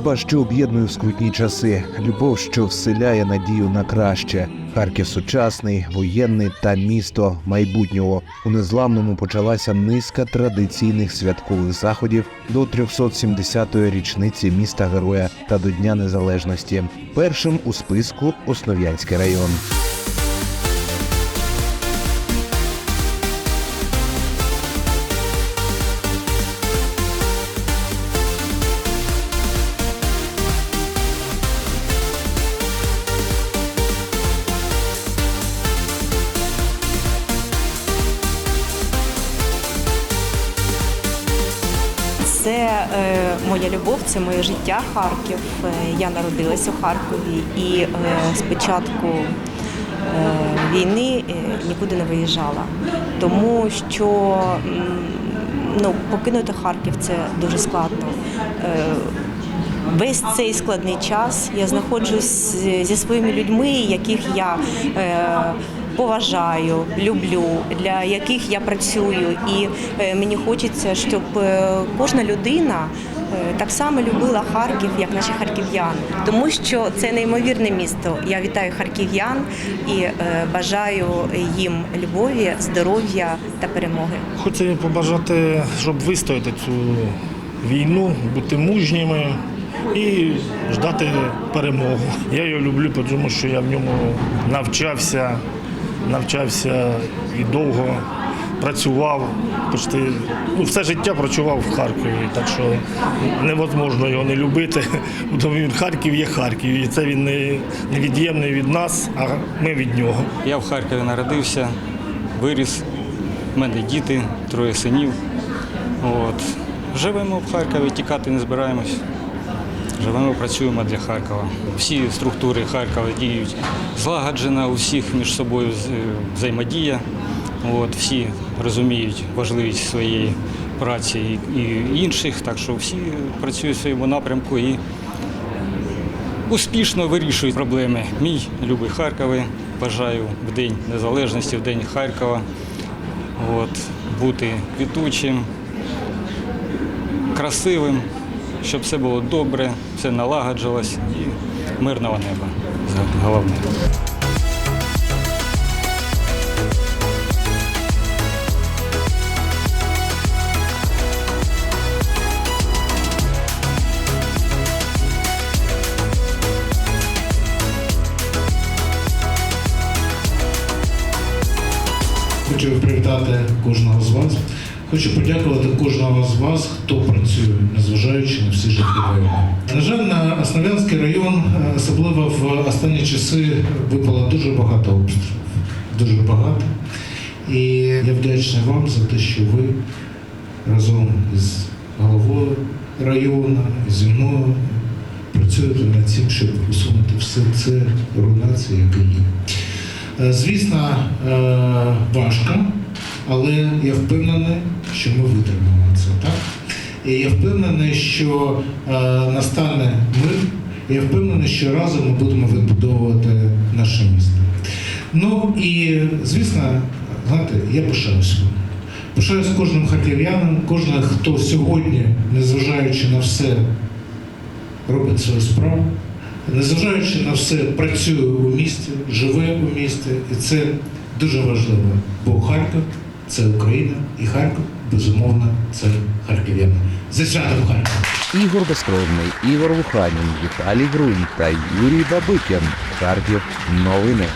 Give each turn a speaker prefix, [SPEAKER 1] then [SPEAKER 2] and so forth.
[SPEAKER 1] Дружба, що об'єднує скрутні часи, любов, що вселяє надію на краще. Харків сучасний, воєнний та місто майбутнього. У незламному почалася низка традиційних святкових заходів до 370-ї річниці міста Героя та до Дня Незалежності. Першим у списку Основ'янський район.
[SPEAKER 2] Моя любов, це моє життя Харків. Е, я народилася у Харкові і е, з початку е, війни е, нікуди не виїжджала, тому що ну, покинути Харків це дуже складно. Е, Весь цей складний час я знаходжусь зі своїми людьми, яких я е, поважаю, люблю, для яких я працюю. І е, мені хочеться, щоб е, кожна людина е, так само любила Харків, як наші харків'яни, тому що це неймовірне місто. Я вітаю харків'ян і бажаю їм любові, здоров'я та перемоги.
[SPEAKER 3] Хочу побажати, щоб вистояти цю війну, бути мужніми і ждати перемогу. Я його люблю, тому що я в ньому навчався, навчався і довго працював. Почти ну, все життя працював в Харкові, так що невозможно його не любити. Тому він Харків є Харків, і це він не невід'ємний від нас, а ми від нього.
[SPEAKER 4] Я в Харкові народився, виріс. У мене діти, троє синів. От. Живемо в Харкові, тікати не збираємось. Живемо, працюємо для Харкова. Всі структури Харкова діють злагоджена, у всіх між собою взаємодія. От, всі розуміють важливість своєї праці і, інших, так що всі працюють в своєму напрямку і успішно вирішують проблеми. Мій любий Харкові. Бажаю в День Незалежності, в День Харкова. От, бути квітучим, красивим, щоб все було добре, все налагоджувалось і мирного неба. Головне.
[SPEAKER 5] Хочу привітати кожного з вас. Хочу подякувати кожного з вас, хто працює, незважаючи на всі жахливі війни. На жаль, на Основ'янський район, е, особливо в останні часи, випало дуже багато обстрілів. Дуже багато. І я вдячний вам за те, що ви разом із головою району, зі мною працюєте над цим, щоб усунути все це руйнації, які є. Е, Звісно, е, важко, але я впевнений, що ми витримаємо це. Так? І я впевнений, що е, настане мир, і я впевнений, що разом ми будемо відбудовувати наше місто. Ну і звісно, знаєте, я пишаюся. Пишаюсь кожним харків'яном, кожним, хто сьогодні, незважаючи на все, робить свою справу. Незважаючи на все, працює у місті, живе у місті, і це дуже важливо. Бо Харків це Україна, і Харків, безумовно, це харків'яни. Зі святом Харків!
[SPEAKER 1] Ігор Безкровний, Ігор Вуханін, Віталій Грунь та Юрій Бабикін. Харків. Новини.